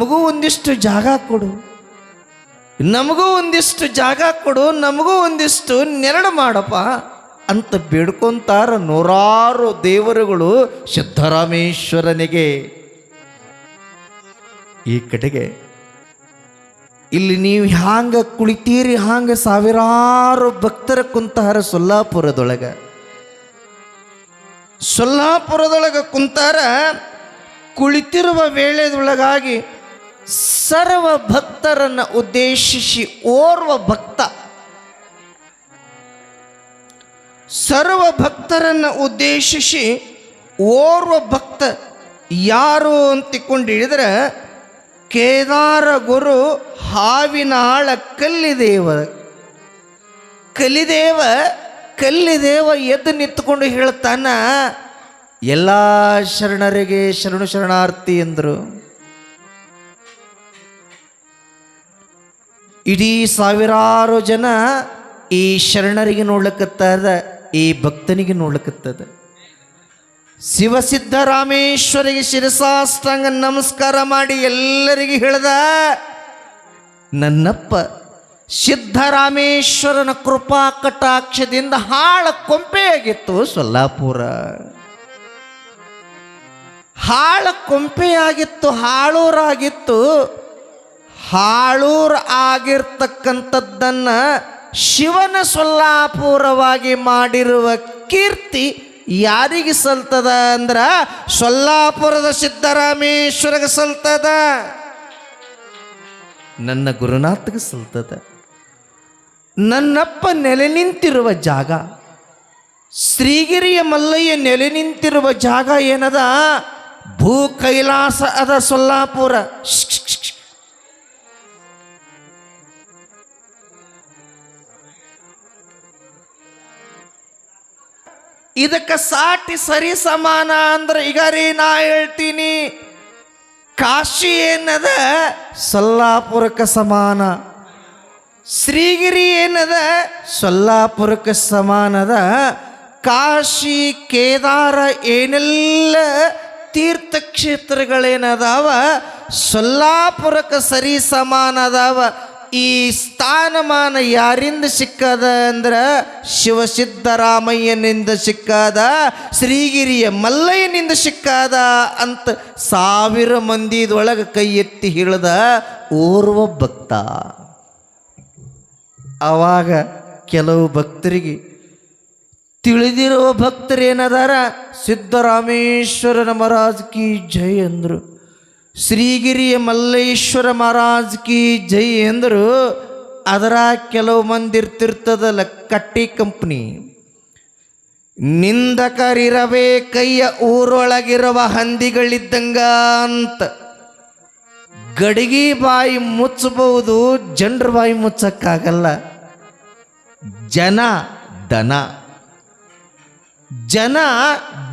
ನಮಗೂ ಒಂದಿಷ್ಟು ಜಾಗ ಕೊಡು. ನಮಗೂ ಒಂದಿಷ್ಟು ಜಾಗ ಕೊಡು, ನಮಗೂ ಒಂದಿಷ್ಟು ನೆರಳು ಮಾಡಪ್ಪ ಅಂತ ಬೇಡ್ಕೊಂತಾರ ನೂರಾರು ದೇವರುಗಳು ಸಿದ್ದರಾಮೇಶ್ವರನಿಗೆ ಈ ಕಡೆಗೆ ಇಲ್ಲಿ ನೀವು ಹ್ಯಾಂಗ ಕುಳಿತೀರಿ ಹಾಂಗ ಸಾವಿರಾರು ಭಕ್ತರ ಕುಂತಾರ ಸೊಲ್ಲಾಪುರದೊಳಗೆ. ಸೊಲ್ಲಾಪುರದೊಳಗೆ ಕುಂತಾರ ಕುಳಿತಿರುವ ವೇಳೆದೊಳಗಾಗಿ ಸರ್ವ ಭಕ್ತರನ್ನು ಉದ್ದೇಶಿಸಿ ಓರ್ವ ಭಕ್ತ. ಸರ್ವ ಭಕ್ತರನ್ನು ಉದ್ದೇಶಿಸಿ ಓರ್ವ ಭಕ್ತ ಯಾರು ಅಂತಿಕೊಂಡು ಹಿಡಿದ್ರೆ ಕೇದಾರ ಗುರು ಹಾವಿನಾಳ ಕಲ್ಲಿದೇವ. ಕಲಿದೇವ ಕಲ್ಲಿದೇವ ಎದ್ದು ನಿಂತ್ಕೊಂಡು ಹೇಳ್ತಾನ, ಎಲ್ಲ ಶರಣರಿಗೆ ಶರಣು ಶರಣಾರ್ಥಿ ಎಂದರು. ಇಡೀ ಸಾವಿರಾರು ಜನ ಈ ಶರಣರಿಗೆ ನೋಡ್ಲಿಕ್ಕತ್ತದ ಈ ಭಕ್ತನಿಗೆ ನೋಡ್ಲಿಕ್ಕತ್ತದ ಶಿವಸಿದ್ದರಾಮೇಶ್ವರಿಗೆ ಶಿರಸಾಷ್ಟಾಂಗ ನಮಸ್ಕಾರ ಮಾಡಿ ಎಲ್ಲರಿಗೆ ಹೇಳ್ದ, ನನ್ನಪ್ಪ ಸಿದ್ದರಾಮೇಶ್ವರನ ಕೃಪಾ ಕಟಾಕ್ಷದಿಂದ ಹಾಳ ಕೊಂಪೆಯಾಗಿತ್ತು ಸೊಲ್ಲಾಪುರ. ಹಾಳ ಕೊಂಪೆಯಾಗಿತ್ತು, ಹಾಳೂರಾಗಿತ್ತು. ಹಾಳೂರ್ ಆಗಿರ್ತಕ್ಕಂಥದ್ದನ್ನ ಶಿವನ ಸೊಲ್ಲಾಪುರವಾಗಿ ಮಾಡಿರುವ ಕೀರ್ತಿ ಯಾರಿಗೆ ಸಲ್ತದ ಅಂದ್ರ ಸೊಲ್ಲಾಪುರದ ಸಿದ್ದರಾಮೇಶ್ವರಗೆ ಸಲ್ತದ. ನನ್ನ ಗುರುನಾಥಗೆ ಸಲ್ತದ. ನನ್ನಪ್ಪ ನೆಲೆ ನಿಂತಿರುವ ಜಾಗ, ಶ್ರೀಗಿರಿಯ ಮಲ್ಲಯ್ಯ ನೆಲೆ ನಿಂತಿರುವ ಜಾಗ ಏನದ? ಭೂ ಕೈಲಾಸ ಅದ ಸೊಲ್ಲಾಪುರ. ಇದಕ್ಕೆ ಸಾಟಿ ಸರಿ ಸಮಾನ ಅಂದ್ರೆ, ಈಗ ರೀ ನಾ ಹೇಳ್ತೀನಿ. ಕಾಶಿ ಏನದ? ಸೊಲ್ಲಾಪುರಕ್ಕೆ ಸಮಾನ. ಶ್ರೀಗಿರಿ ಏನದ? ಸೊಲ್ಲಾಪುರಕ್ಕೆ ಸಮಾನದ. ಕಾಶಿ, ಕೇದಾರ ಏನೆಲ್ಲ ತೀರ್ಥಕ್ಷೇತ್ರಗಳೇನದಾವ? ಸೊಲ್ಲಾಪುರಕ್ಕೆ ಸರಿ ಸಮಾನ ಅದಾವ ಈ ಸ್ಥಾನಮಾನ ಯಾರಿಂದ ಸಿಕ್ಕದ ಅಂದ್ರೆ ಶಿವಸಿದ್ದರಾಮಯ್ಯನಿಂದ ಸಿಕ್ಕದ, ಶ್ರೀಗಿರಿಯ ಮಲ್ಲಯ್ಯನಿಂದ ಸಿಕ್ಕದ ಅಂತ ಸಾವಿರ ಮಂದಿದೊಳಗೆ ಕೈ ಎತ್ತಿ ಹಿಡಿದ ಓರ್ವ ಭಕ್ತ. ಆವಾಗ ಕೆಲವು ಭಕ್ತರಿಗೆ ತಿಳಿದಿರುವ ಭಕ್ತರೇನದಾರ ಸಿದ್ದರಾಮೇಶ್ವರ ಮಹಾರಾಜ್ ಕಿ ಜೈ ಅಂದರು. ಶ್ರೀಗಿರಿಯ ಮಲ್ಲೇಶ್ವರ ಮಹಾರಾಜ್ ಕಿ ಜೈ ಅಂದರು ಅದರ ಕೆಲವು ಮಂದಿ ಇರ್ತಿರ್ತದಲ್ಲ ಕಟ್ಟಿ ಕಂಪ್ನಿ. ನಿಂದಕರಿರವೇ ಕೈಯ ಊರೊಳಗಿರುವ ಹಂದಿಗಳಿದ್ದಂಗ ಅಂತ. ಗಡಿಗೆ ಬಾಯಿ ಮುಚ್ಚಬಹುದು, ಜನರ ಬಾಯಿ ಮುಚ್ಚಕ್ಕಾಗಲ್ಲ. ಜನ, ದನ. ಜನ,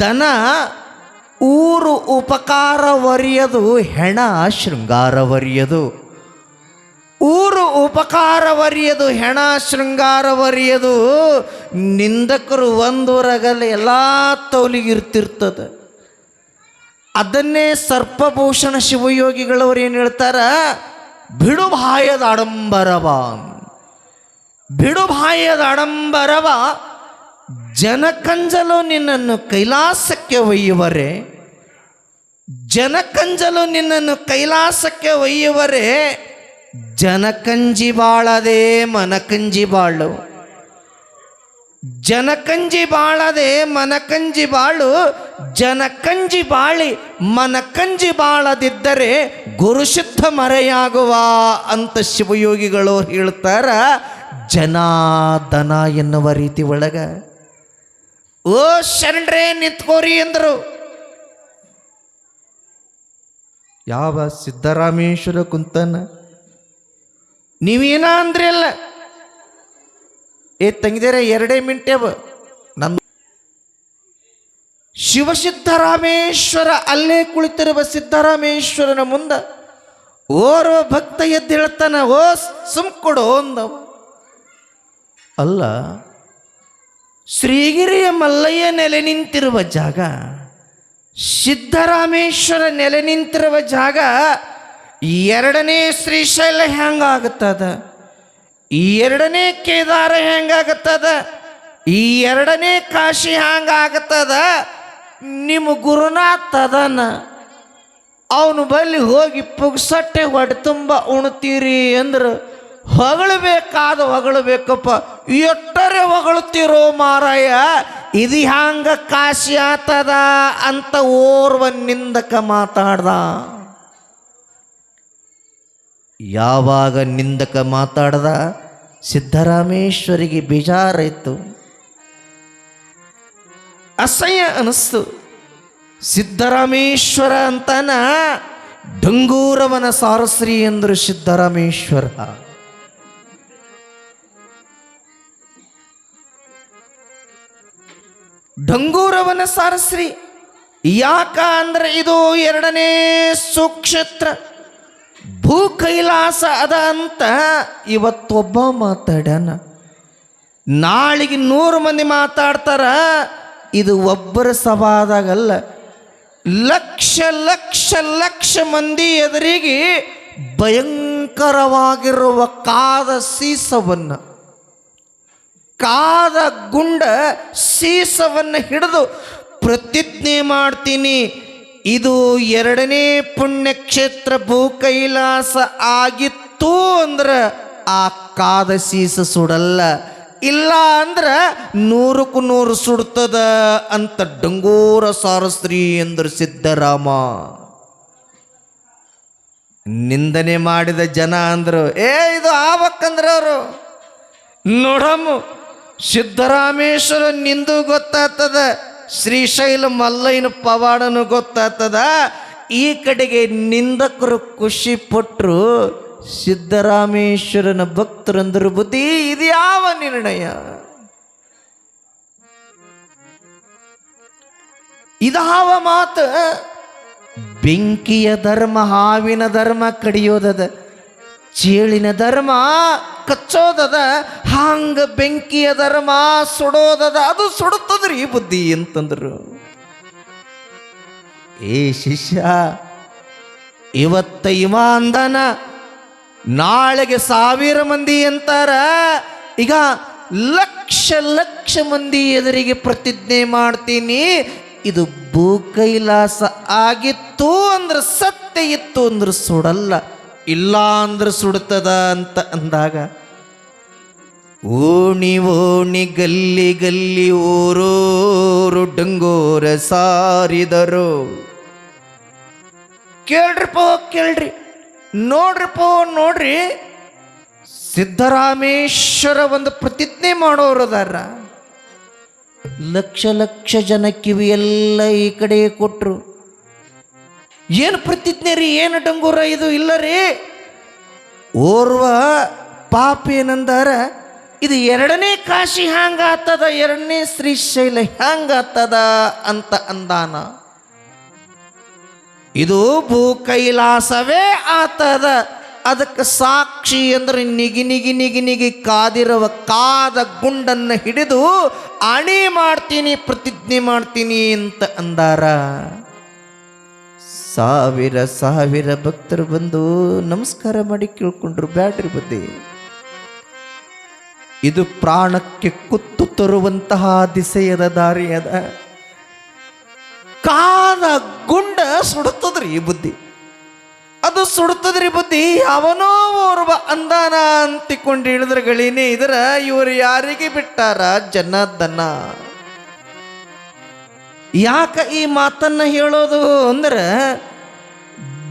ದನ ಊರು ಉಪಕಾರ ಉಪಕಾರವರಿಯದು, ಹೆಣ ಶೃಂಗಾರವರಿಯದು. ಊರು ಉಪಕಾರ ಉಪಕಾರವರಿಯದು, ಹೆಣ ಶೃಂಗಾರವರಿಯದು. ನಿಂದಕರು ಒಂದೂರಗಲ್ಲ ಎಲ್ಲ ತೌಲಿಗಿರ್ತಿರ್ತದೆ. ಅದನ್ನೇ ಸರ್ಪಭೂಷಣ ಶಿವಯೋಗಿಗಳವರು ಏನು ಹೇಳ್ತಾರ? ಬಿಡು ಬಾಯದ ಆಡಂಬರವ ಬಿಡು ಬಾಯದ ಆಡಂಬರವ, ಜನಕಂಜಲು ನಿನ್ನನ್ನು ಕೈಲಾಸಕ್ಕೆ ಒಯ್ಯುವರೆ. ಜನಕಂಜಲು ನಿನ್ನನ್ನು ಕೈಲಾಸಕ್ಕೆ ಒಯ್ಯುವರೆ ಜನಕಂಜಿ ಬಾಳದೆ ಮನಕಂಜಿ ಬಾಳು. ಜನಕಂಜಿ ಬಾಳದೆ ಮನಕಂಜಿ ಬಾಳು, ಜನಕಂಜಿ ಬಾಳಿ ಮನಕಂಜಿ ಬಾಳದಿದ್ದರೆ ಗುರುಶುದ್ಧ ಮರೆಯಾಗುವ ಅಂತ ಶಿವಯೋಗಿಗಳು ಹೇಳ್ತಾರ. ಜನಾದನ ಎನ್ನುವ ರೀತಿ ಒಳಗ, ಓ ಶರಣರೇ ನಿಂತ್ಕೋರಿ ಅಂದರು. ಯಾವ ಸಿದ್ದರಾಮೇಶ್ವರ ಕುಂತನ? ನೀವೇನ ಅಂದ್ರಿ ಅಲ್ಲ? ಏ ತಂಗಿದೇರ, ಎರಡೇ ಮಿಂಟೆ ನನ್ನ ಶಿವಸಿದ್ದರಾಮೇಶ್ವರ ಅಲ್ಲೇ ಕುಳಿತಿರುವ ಸಿದ್ದರಾಮೇಶ್ವರನ ಮುಂದ ಓರ್ವ ಭಕ್ತ ಎದ್ದೇಳ್ತಾನ ಓ, ಸುಮ್ ಕೊಡು ಅಂದವ. ಅಲ್ಲ, ಶ್ರೀಗಿರಿಯ ಮಲ್ಲಯ್ಯ ನೆಲೆ ನಿಂತಿರುವ ಜಾಗ ಸಿದ್ದರಾಮೇಶ್ವರ ನೆಲೆ ನಿಂತಿರುವ ಜಾಗ ಎರಡನೇ ಶ್ರೀಶೈಲ ಹೆಂಗಾಗುತ್ತದ ಈ ಎರಡನೇ ಕೇದಾರ ಹೆಂಗಾಗುತ್ತದ ಈ ಎರಡನೇ ಕಾಶಿ ಹ್ಯಾಂಗಾಗುತ್ತದ. ನಿಮ್ಮ ಗುರುನಾಥ ಅದನ ಅವನು ಬಲ್ಲಿ ಹೋಗಿ ಪುಗ್ಸಟ್ಟೆ ಹೊಟ್ಟೆ ತುಂಬ ಉಣ್ತೀರಿ ಅಂದ್ರೆ, ಹೊಗಳಬೇಕಾದ ಹೊಗಳಬೇಕಪ್ಪ. ಎಟ್ಟರೆ ಹೊಗಳುತ್ತಿರೋ ಮಾರಾಯ ಇದು ಹ್ಯಾಂಗ ಕಾಶಿ ಆತದ ಅಂತ ಓರ್ವ ನಿಂದಕ ಮಾತಾಡ್ದ. ಯಾವಾಗ ನಿಂದಕ ಮಾತಾಡ್ದ? ಸಿದ್ದರಾಮೇಶ್ವರಿಗೆ ಬೇಜಾರಾಯಿತು. ಅಸಹ್ಯ ಅನಿಸ್ತು. ಸಿದ್ದರಾಮೇಶ್ವರ ಅಂತಾನ ಡಂಗೂರವನ ಸಾರಸ್ರಿ ಎಂದರು ಸಿದ್ದರಾಮೇಶ್ವರ. ಡಂಗೂರವನ ಸಾರಸ್ರಿ. ಯಾಕ ಅಂದ್ರೆ ಇದು ಎರಡನೇ ಸುಕ್ಷೇತ್ರ. ಭೂ ಕೈಲಾಸ ಅದ ಅಂತ ಇವತ್ತೊಬ್ಬ ಮಾತಾಡ್ಯಾನ. ನಾಳಿಗೆ ನೂರು ಮಂದಿ ಮಾತಾಡ್ತಾರ, ಇದು ಒಬ್ಬರ ಸಭಾದಾಗಲ್ಲ ಲಕ್ಷ ಲಕ್ಷ ಲಕ್ಷ ಮಂದಿ ಎದುರಿಗೆ ಭಯಂಕರವಾಗಿರುವ ಕಾದ ಸೀಸವನ್ನು. ಕಾದ ಗುಂಡ ಸೀಸವನ್ನು ಹಿಡಿದು ಪ್ರತಿಜ್ಞೆ ಮಾಡ್ತೀನಿ. ಇದು ಎರಡನೇ ಪುಣ್ಯಕ್ಷೇತ್ರ ಭೂ ಕೈಲಾಸ ಆಗಿತ್ತು ಅಂದ್ರೆ ಆ ಕಾದ ಸೀಸ ಸುಡಲ್ಲ. ಇಲ್ಲ ಅಂದ್ರೆ ನೂರಕ್ಕೂ ನೂರು ಸುಡ್ತದ ಅಂತ ಡಂಗೂರ ಸಾರಸ್ತ್ರೀ ಎಂದರು ಸಿದ್ದರಾಮ. ನಿಂದನೆ ಮಾಡಿದ ಜನ ಅಂದರು, ಏ, ಇದು ಆವಕ್ಕಂದ್ರೆ ಅವರು, ನೋಡಮ್ಮ ಸಿದ್ದರಾಮೇಶ್ವರ ನಿಂದು ಗೊತ್ತಾಗ್ತದ, ಶ್ರೀಶೈಲ ಮಲ್ಲಯ್ಯನ ಪವಾಡನು ಗೊತ್ತಾಗ್ತದ, ಈ ಕಡೆಗೆ ನಿಂದಕರು ಖುಷಿ ಪಟ್ಟರು ಸಿದ್ದರಾಮೇಶ್ವರನ ಭಕ್ತರಂದರು ಬುದ್ಧಿ ಇದು ಯಾವ ನಿರ್ಣಯ? ಇದಾವ ಮಾತು. ಬೆಂಕಿಯ ಧರ್ಮ, ಹಾವಿನ ಧರ್ಮ ಕಡಿಯೋದದ, ಚೇಳಿನ ಧರ್ಮ ಕಚ್ಚೋದದ, ಹಾಂಗ ಅದರ ಮಾ ಸುಡೋದದ, ಅದು ಸುಡುತ್ತದ್ರಿ ಬುದ್ಧಿ ಅಂತಂದ್ರು. ಏ ಶಿಷ್ಯ, ಇವತ್ತ ಇವಾಂದನ ನಾಳೆಗೆ ಸಾವಿರ ಮಂದಿ ಅಂತಾರ, ಈಗ ಲಕ್ಷ ಲಕ್ಷ ಮಂದಿ ಎದುರಿಗೆ ಪ್ರತಿಜ್ಞೆ ಮಾಡ್ತೀನಿ, ಇದು ಭೂ ಕೈಲಾಸ ಆಗಿತ್ತು ಅಂದ್ರೆ ಸತ್ಯ ಇತ್ತು ಅಂದ್ರೆ ಸುಡಲ್ಲ. ಇಲ್ಲ ಅಂದ್ರೆ ಸುಡ್ತದ ಅಂತ ಅಂದಾಗ, ಓಣಿ ಓಣಿ ಗಲ್ಲಿ ಗಲ್ಲಿ ಊರೂರು ಡಂಗೋರ ಸಾರಿದರು. ಕೇಳ್ರಿಪೋ, ಕೇಳ್ರಿ, ನೋಡ್ರಿಪೋ, ನೋಡ್ರಿ, ಸಿದ್ದರಾಮೇಶ್ವರ ಒಂದು ಪ್ರತಿಜ್ಞೆ ಮಾಡೋರು ಅದಾರ ಲಕ್ಷ ಲಕ್ಷ ಜನ ಕಿವಿ ಎಲ್ಲ ಈ ಕಡೆ ಕೊಟ್ರು. ಏನು ಪ್ರತಿಜ್ಞೆ ರೀ? ಏನು ಡಂಗೂರ ಇದು? ಇಲ್ಲ ರೀ. ಓರ್ವ ಪಾಪ ಏನಂದಾರ ಇದು ಎರಡನೇ ಕಾಶಿ ಹ್ಯಾಂಗಾತದ, ಎರಡನೇ ಶ್ರೀಶೈಲ ಹ್ಯಾಂಗಾತದ ಅಂತ ಅಂದಾನ. ಇದು ಭೂ ಕೈಲಾಸವೇ ಆತದ. ಅದಕ್ಕೆ ಸಾಕ್ಷಿ ಅಂದ್ರೆ ನಿಗಿ ನಿಗಿ ನಿಗಿ ನಿಗಿ ಕಾದಿರುವ ಕಾದ ಗುಂಡನ್ನು ಹಿಡಿದು ಅಣಿ ಮಾಡ್ತೀನಿ, ಪ್ರತಿಜ್ಞೆ ಮಾಡ್ತೀನಿ ಅಂತ ಅಂದಾರ. ಸಾವಿರ ಸಾವಿರ ಭಕ್ತರು ಬಂದು ನಮಸ್ಕಾರ ಮಾಡಿ ಕೇಳ್ಕೊಂಡ್ರು ಬ್ಯಾಟ್ರಿ ಬುದ್ಧಿ ಇದು ಪ್ರಾಣಕ್ಕೆ ಕುತ್ತು ತರುವಂತಹ ದಿಸೆಯದ ದಾರಿ ಅದ. ಕಾದ ಗುಂಡ ಸುಡುತ್ತದ್ರಿ ಈ ಬುದ್ಧಿ. ಅದು ಸುಡುತ್ತದ್ರಿ ಬುದ್ಧಿ ಅವನೋ ಓರ್ವ ಅಂದಾನ ಅಂತಿಕೊಂಡು ಹೇಳಿದ್ರ ಗಳಿನೇ, ಇದರ ಇವರು ಯಾರಿಗೆ ಬಿಟ್ಟಾರ? ಜನಾರ್ದನ ಯಾಕ ಈ ಮಾತನ್ನ ಹೇಳೋದು ಅಂದ್ರೆ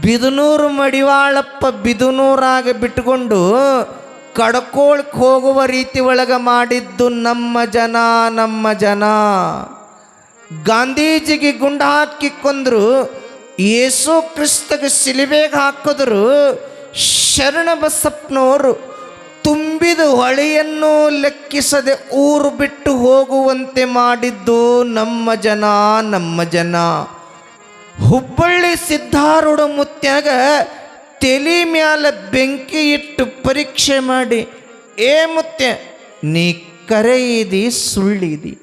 ಬಿದನೂರು ಮಡಿವಾಳಪ್ಪ ಬಿದನೂರಾಗ ಬಿಟ್ಕೊಂಡು ಕಡ್ಕೋಳಕ್ಕೆ ಹೋಗುವ ರೀತಿ ಒಳಗೆ ಮಾಡಿದ್ದು ನಮ್ಮ ಜನ ನಮ್ಮ ಜನ. ಗಾಂಧೀಜಿಗೆ ಗುಂಡ ಹಾಕಿ ಕೊಂದ್ರು ಯೇಸು ಕ್ರಿಸ್ತಗೆ ಸಿಲಿಬೆಗೆ ಹಾಕಿದ್ರು, ಶರಣ ಬಸಪ್ಪನವರು ತುಂಬಿದ ಹೊಳೆಯನ್ನು ಲೆಕ್ಕಿಸದೆ ಊರು ಬಿಟ್ಟು ಹೋಗುವಂತೆ ಮಾಡಿದ್ದು ನಮ್ಮ ಜನ ನಮ್ಮ ಜನ. ಹುಬ್ಬಳ್ಳಿ ಸಿದ್ಧಾರೂಢ ಮುತ್ಯಾಗ ತಲೆ ಮ್ಯಾಲ ಬೆಂಕಿ ಇಟ್ಟು ಪರೀಕ್ಷೆ ಮಾಡಿ, ಏ ಮುತ್ಯ, ನೀ ಕರೆಯಿದಿ ಸುಳ್ಳಿದಿ.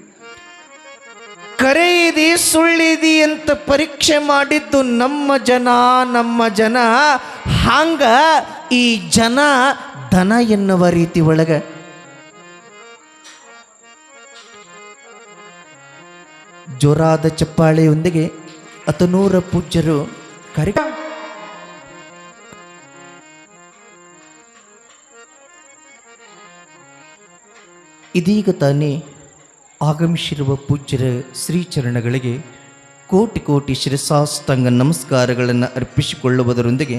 ಕರೆಯಿದಿ ಸುಳ್ಳಿದಿ ಅಂತ ಪರೀಕ್ಷೆ ಮಾಡಿದ್ದು ನಮ್ಮ ಜನ ನಮ್ಮ ಜನ. ಹಾಂಗ ಈ ಜನ ದನ ಎನ್ನುವ ರೀತಿ ಒಳಗೆ. ಜೋರಾದ ಚಪ್ಪಾಳೆಯೊಂದಿಗೆ ಅತನೂರ ಪೂಜ್ಯರು ಕರಿ ಇದೀಗ ತಾನೇ ಆಗಮಿಸಿರುವ ಪೂಜ್ಯರ ಶ್ರೀಚರಣಗಳಿಗೆ ಕೋಟಿ ಕೋಟಿ ಶಿರಸಾಷ್ಟಾಂಗ ನಮಸ್ಕಾರಗಳನ್ನು ಅರ್ಪಿಸಿಕೊಳ್ಳುವುದರೊಂದಿಗೆ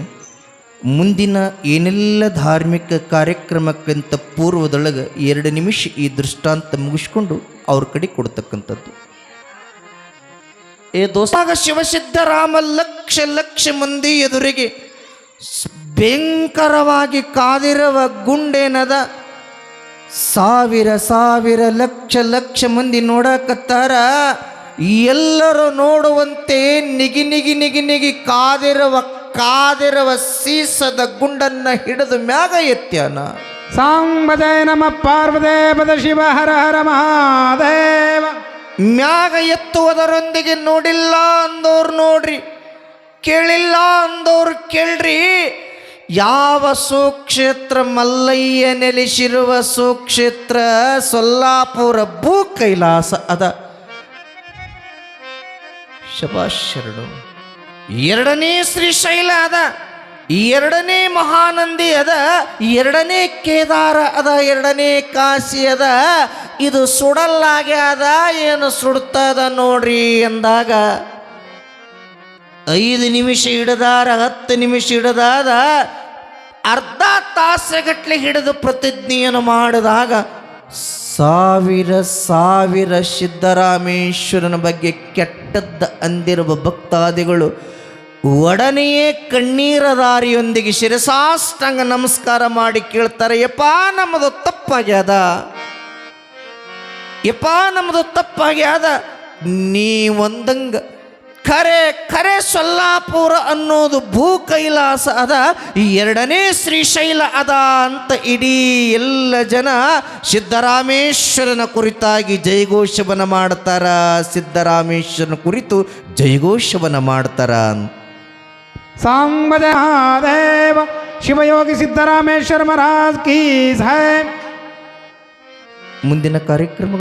ಮುಂದಿನ ಏನೆಲ್ಲ ಧಾರ್ಮಿಕ ಕಾರ್ಯಕ್ರಮಕ್ಕಿಂತ ಪೂರ್ವದೊಳಗೆ ಎರಡು ನಿಮಿಷ ಈ ದೃಷ್ಟಾಂತ ಮುಗಿಸ್ಕೊಂಡು ಅವ್ರ ಕಡೆ ಕೊಡ್ತಕ್ಕಂಥದ್ದು. ಏ ದೋಸಾಗ ಶಿವಸಿದ್ಧರಾಮ ಲಕ್ಷ ಲಕ್ಷ ಮಂದಿ ಎದುರಿಗೆ ಭಯಂಕರವಾಗಿ ಕಾದಿರುವ ಗುಂಡೇನದ ಸಾವಿರ ಸಾವಿರ ಲಕ್ಷ ಲಕ್ಷ ಮಂದಿ ನೋಡಕತ್ತಾರ. ಎಲ್ಲರೂ ನೋಡುವಂತೆ ನಿಗಿ ನಿಗಿ ನಿಗಿ ನಿಗಿ ಕಾದಿರುವ ಕಾದಿರುವ ಸೀಸದ ಗುಂಡನ್ನ ಹಿಡಿದು ಮ್ಯಾಗ ಎತ್ಯಾನ? ಸಾಂಬದೇ ನಮ ಪಾರ್ವದೇ ಪದ ಶಿವ ಹರ ಹರ ಮಹಾದೇವ. ಮ್ಯಾಗ ಎತ್ತುವುದರೊಂದಿಗೆ ನೋಡಿಲ್ಲ ಅಂದೋರು ನೋಡ್ರಿ ಕೇಳಿಲ್ಲ ಅಂದೋರು ಕೇಳ್ರಿ. ಯಾವ ಸುಕ್ಷೇತ್ರ ಮಲ್ಲಯ್ಯ ನೆಲೆಸಿರುವ ಸುಕ್ಷೇತ್ರ ಸೊಲ್ಲಾಪುರ ಭೂ ಕೈಲಾಸ ಅದ. ಶಬಾಷ್ ಶರಣು. ಎರಡನೇ ಶ್ರೀಶೈಲ ಅದ, ಎರಡನೇ ಮಹಾನಂದಿ ಅದ, ಎರಡನೇ ಕೇದಾರ ಅದ, ಎರಡನೇ ಕಾಶಿ ಅದ. ಇದು ಸುಡಲ್ಲಾಗೆ ಅದ, ಏನು ಸುಡ್ತದ ನೋಡ್ರಿ ಎಂದಾಗ, ಐದು ನಿಮಿಷ ಹಿಡದಾರ, ಹತ್ತು ನಿಮಿಷ ಹಿಡದಾದ, ಅರ್ಧ ತಾಸಗಟ್ಲೆ ಹಿಡಿದು ಪ್ರತಿಜ್ಞೆಯನ್ನು ಮಾಡಿದಾಗ, ಸಾವಿರ ಸಾವಿರ ಸಿದ್ದರಾಮೇಶ್ವರನ ಬಗ್ಗೆ ಕೆಟ್ಟದ್ದ ಅಂದಿರುವ ಭಕ್ತಾದಿಗಳು ಒಡನೆಯೇ ಕಣ್ಣೀರ ದಾರಿಯೊಂದಿಗೆ ಶಿರಸಾಷ್ಟಾಂಗ ನಮಸ್ಕಾರ ಮಾಡಿ ಕೇಳ್ತಾರೆ, ಯಪ್ಪ, ನಮ್ಮದು ತಪ್ಪಾಗ್ಯದ ಯಪ್ಪ, ನಮ್ಮದು ತಪ್ಪಾಗ್ಯಾದ ನೀ ಒಂದಂಗ ಖರೆ ಖರೆ ಸೊಲ್ಲಾಪುರ ಅನ್ನೋದು ಭೂ ಕೈಲಾಸ ಅದ, ಎರಡನೇ ಶ್ರೀಶೈಲ ಅದ ಅಂತ ಇಡೀ ಎಲ್ಲ ಜನ ಸಿದ್ದರಾಮೇಶ್ವರನ ಕುರಿತಾಗಿ ಜಯಘೋಷವನ ಮಾಡ್ತಾರ. ಸಿದ್ದರಾಮೇಶ್ವರನ ಕುರಿತು ಜಯಘೋಷವನ ಮಾಡ್ತಾರ ಅಂತ. ಸಾಂಬದೇ ಮಹಾದೇವ ಶಿವಯೋಗಿ ಸಿದ್ದರಾಮೇಶ್ವರ ಮಹಾರಾಜ್ ಕೀ ಸಾಹೇಬ್ ಮುಂದಿನ ಕಾರ್ಯಕ್ರಮ